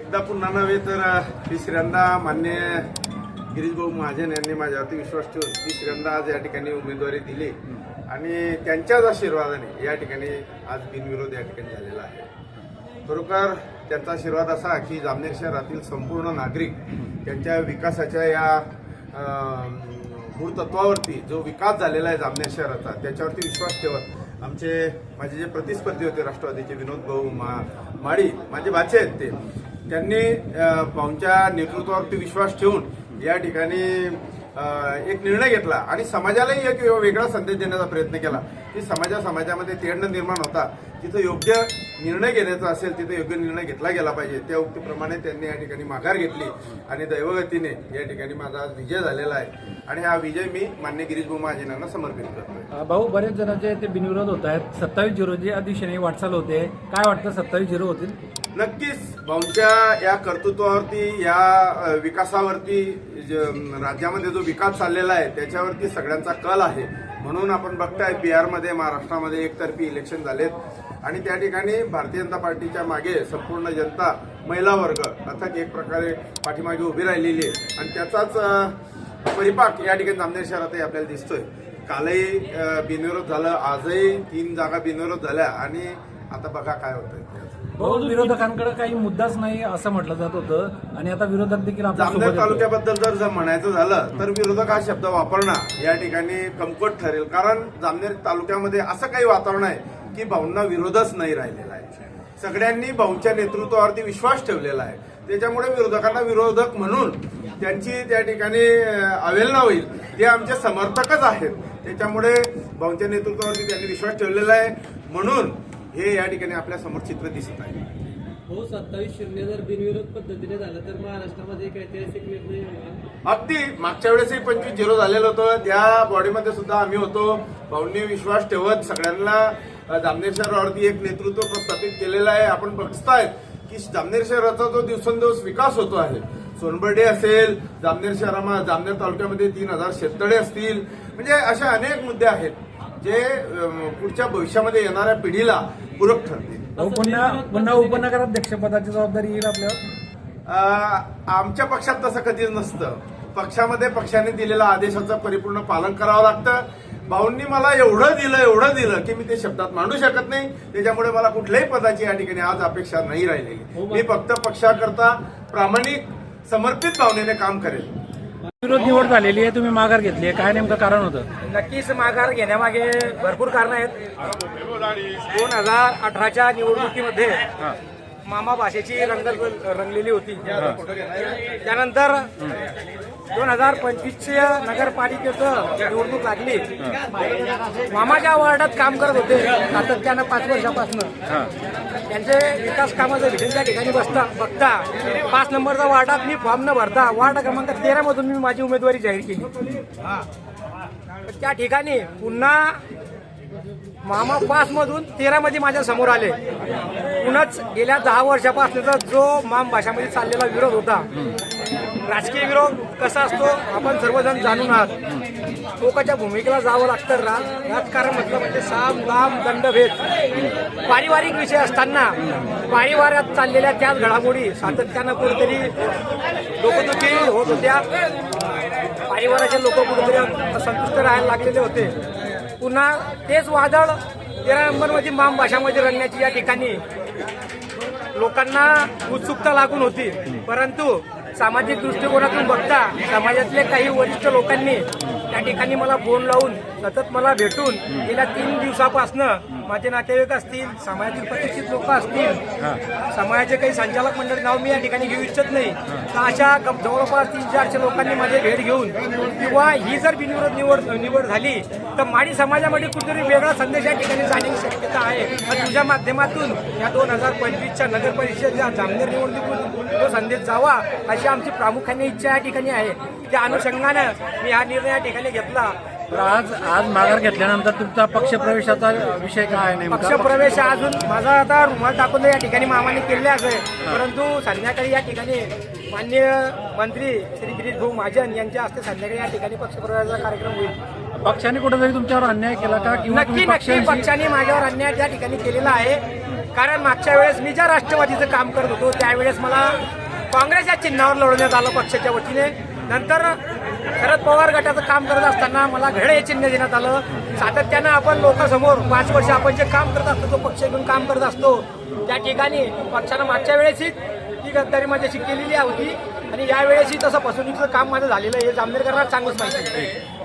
एकदा पुन्हा नव्हे तर तिसऱ्यांदा मान्य गिरीशभाऊ महाजन यांनी माझ्यावरती विश्वास ठेवून तिसऱ्यांदा आज या ठिकाणी उमेदवारी दिली. आणि त्यांच्याच आशीर्वादाने या ठिकाणी आज बिनविरोध या ठिकाणी झालेला आहे. खरोखर त्यांचा आशीर्वाद असा की जामनेर शहरातील संपूर्ण नागरिक त्यांच्या विकासाच्या या अ, मूळ तत्वावरती जो विकास झालेला आहे जामनेर शहराचा त्याच्यावरती विश्वास ठेवत आमचे माझे जे प्रतिस्पर्धी होते राष्ट्रवादीचे विनोद भाऊ मा माळी माझे बाचे आहेत ते त्यांनी अ, भाऊंच्या नेतृत्वावरती विश्वास ठेवून या ठिकाणी एक निर्णय घेतला आणि समाजालाही एक वेगळा संदेश देण्याचा प्रयत्न केला. की समाजा समाजामध्ये तेढ निर्माण होता. तिथं योग्य निर्णय घेण्याचा असेल तिथं योग्य निर्णय घेतला गेला पाहिजे. त्या उक्तीप्रमाणे त्यांनी या ठिकाणी माघार घेतली आणि दैवगतीने या ठिकाणी माझा आज विजय झालेला आहे. आणि हा विजय मी मान्य गिरीश भाऊ महाजन यांना समर्पित करतोय. अ, भाऊ बरेच जणांचे ते बिनविरोध होत आहेत. सत्तावीस झिरोची या दिशेने वाटचाल होते. काय वाटतं सत्तावीस झिरो होतील? नक्कीच भाऊंच्या या कर्तृत्वावरती या विकासावरती ज- राज्यामध्ये जो विकास चाललेला आहे त्याच्यावरती सगळ्यांचा कल आहे. म्हणून आपण बघताय बिहारमध्ये महाराष्ट्रामध्ये एकतर्फी इलेक्शन झालेत. आणि त्या ठिकाणी भारतीय जनता पार्टीच्या मागे संपूर्ण जनता महिला वर्ग अर्थात एक प्रकारे पाठीमागे उभी राहिलेली आहे. आणि त्याचाच परिपाक या ठिकाणी जामनेर शहरातही आपल्याला दिसतोय. कालही बिनविरोध झालं आजही तीन जागा बिनविरोध झाल्या. आणि आता बघा काय होतंय त्याचं. विरोधकांकडे काही मुद्दाच नाही असं म्हटलं जात होतं. आणि आता विरोधक देखील जामनेर. तालुक्याबद्दल जर जर म्हणायचं झालं तर विरोधक हा शब्द वापरणं या ठिकाणी कमकुवत ठरेल. कारण जामनेर तालुक्यामध्ये असं काही वातावरण आहे की भाऊंना विरोधच नाही राहिलेला आहे. सगळ्यांनी भाऊंच्या नेतृत्वावरती विश्वास ठेवलेला आहे. त्याच्यामुळे विरोधकांना विरोधक म्हणून त्यांची त्या ठिकाणी अवेलना होईल. ते आमचे समर्थकच आहेत. त्याच्यामुळे भाऊंच्या नेतृत्वावरती त्यांनी विश्वास ठेवलेला आहे. म्हणून हे या ठिकाणी आपल्यासमोर चित्र दिसत आहे. हो सत्तावीस शून्य जर बिनविरोध पद्धतीने झालं तर महाराष्ट्रामध्ये एक ऐतिहासिक निर्णय अगदी मागच्या वेळेसही पंचवीस झिरो झालेलं होतं. त्या बॉडीमध्ये सुद्धा आम्ही होतो. भाऊंनी विश्वास ठेवत सगळ्यांना जामनेर शहरावरती एक नेतृत्व प्रस्थापित केलेलं आहे. आपण बघताय की जामनेर शहराचा जो दिवसेंदिवस विकास होतो आहे. सोनबर्डे असेल जामनेर शहरामध्ये जामनेर तालुक्यामध्ये तीन हजार शेततळे असतील. म्हणजे असे अनेक मुद्दे आहेत. जे पुढच्या भविष्यामध्ये येणाऱ्या पिढीला पूरक ठरतील. भाऊ पुन्हा पुन्हा उपनगराध्यक्षपदाची जबाबदारी येईल आपल्यावर? अ, आमच्या पक्षात तसं कधीच नसतं. पक्षामध्ये पक्षाने दिलेल्या आदेशाचं परिपूर्ण पालन करावं लागतं. भाऊंनी मला एवढं दिलं एवढं दिलं की मी ते शब्दात मांडू शकत नाही. त्याच्यामुळे मला कुठल्याही पदाची या ठिकाणी आज अपेक्षा नाही राहिलेली. मी फक्त पक्षाकरता प्रामाणिक समर्पित भावनेने काम करेल. विरोध निवड झालेली आहे तुम्ही माघार घेतली आहे. काय नेमकं कारण होतं? नक्कीच माघार घेण्यामागे भरपूर कारण आहेत. दोन हजार अठराच्या निवडणुकीमध्ये मामा भाषेची रंगत रंगलेली होती. त्यानंतर दोन हजार पंचवीसच्या नगरपालिकेचं निवडणूक लागली. मामाच्या वार्डात काम करत होते सातत्यानं पाच वर्षापासून. त्यांचे विकास कामाचं भेटेल त्या ठिकाणी बसता बघता पाच नंबरचा वार्डात मी फॉर्म न भरता वार्ड क्रमांक तेरामधून मी माझी उमेदवारी जाहीर केली. त्या ठिकाणी पुन्हा मामा पाच मधून तेरा मध्ये माझ्यासमोर आले. पुन्हाच गेल्या दहा वर्षापासूनचा जो माम भाषामध्ये चाललेला विरोध होता राजकीय विरोध कसा असतो आपण सर्वजण जाणून आहात. लोकांच्या भूमिकेला जावं लागतं राज राजकारण म्हटलं म्हणजे साम दाम दंडभेद. पारिवारिक विषय असताना पारिवारात चाललेल्या त्याच घडामोडी सातत्यानं कुठेतरी डोकदुखी होत होत्या. परिवाराचे लोक कुठेतरी असंतुष्ट राहायला लागलेले होते. पुन्हा तेच वादळ तेरा नंबरमध्ये माम भाषामध्ये रंगण्याची या ठिकाणी लोकांना उत्सुकता लागून होती. परंतु सामाजिक दृष्टिकोनातून बघता समाजातल्या काही वरिष्ठ लोकांनी त्या ठिकाणी मला फोन लावून सतत मला भेटून गेल्या तीन दिवसापासनं माझे नातेवाईक असतील समाजातील प्रतिष्ठित लोक असतील समाजाचे काही संचालक मंडळ नाव मी या ठिकाणी घेऊ इच्छित नाही. तर अशा जवळपास तीन चारशे लोकांनी माझी भेट घेऊन किंवा ही जर बिनविरोध निवड निवड झाली तर माडी समाजामध्ये कुठेतरी वेगळा संदेश या ठिकाणी जाण्याची शक्यता आहे. आणि तुझ्या माध्यमातून या दोन हजार पंचवीसच्या नगर परिषदेच्या जामनेर निवडणुकीतून तो संदेश जावा अशी आमची प्रामुख्याने इच्छा या ठिकाणी आहे. त्या अनुषंगानं मी हा निर्णय या ठिकाणी घेतला. आज आज माघार घेतल्यानंतर तुमचा पक्षप्रवेशाचा विषय काय आहे नेमका? पक्षप्रवेश अजून माझा आता रुमाल टाकून या ठिकाणी मामाने केलेलाच आहे परंतु संध्याकाळी या ठिकाणी मान्य मंत्री श्री गिरीश भाऊ महाजन यांच्या हस्ते संध्याकाळी या ठिकाणी पक्षप्रवेशाचा कार्यक्रम होईल. पक्षाने कुठेतरी तुमच्यावर अन्याय केला का? किंवा नक्की नक्की. पक्षाने माझ्यावर अन्याय त्या ठिकाणी केलेला आहे. कारण मागच्या वेळेस मी ज्या राष्ट्रवादीचं काम करत होतो त्यावेळेस मला काँग्रेस या चिन्हावर लढवण्यात आलं पक्षाच्या वतीने. नंतर शरद पवार गटाचं काम करत असताना मला घडे हे चिन्ह देण्यात आलं. सातत्यानं आपण लोकांसमोर पाच वर्ष आपण जे काम करत असतो तो पक्ष घेऊन काम करत असतो. त्या ठिकाणी पक्षानं मागच्या वेळेसही ती गद्दारी माझ्याशी केलेली होती. आणि यावेळेसही तसं फसवणुकीचं काम माझं झालेलं आहे हे जामनेरकरांना चांगलंच माहिती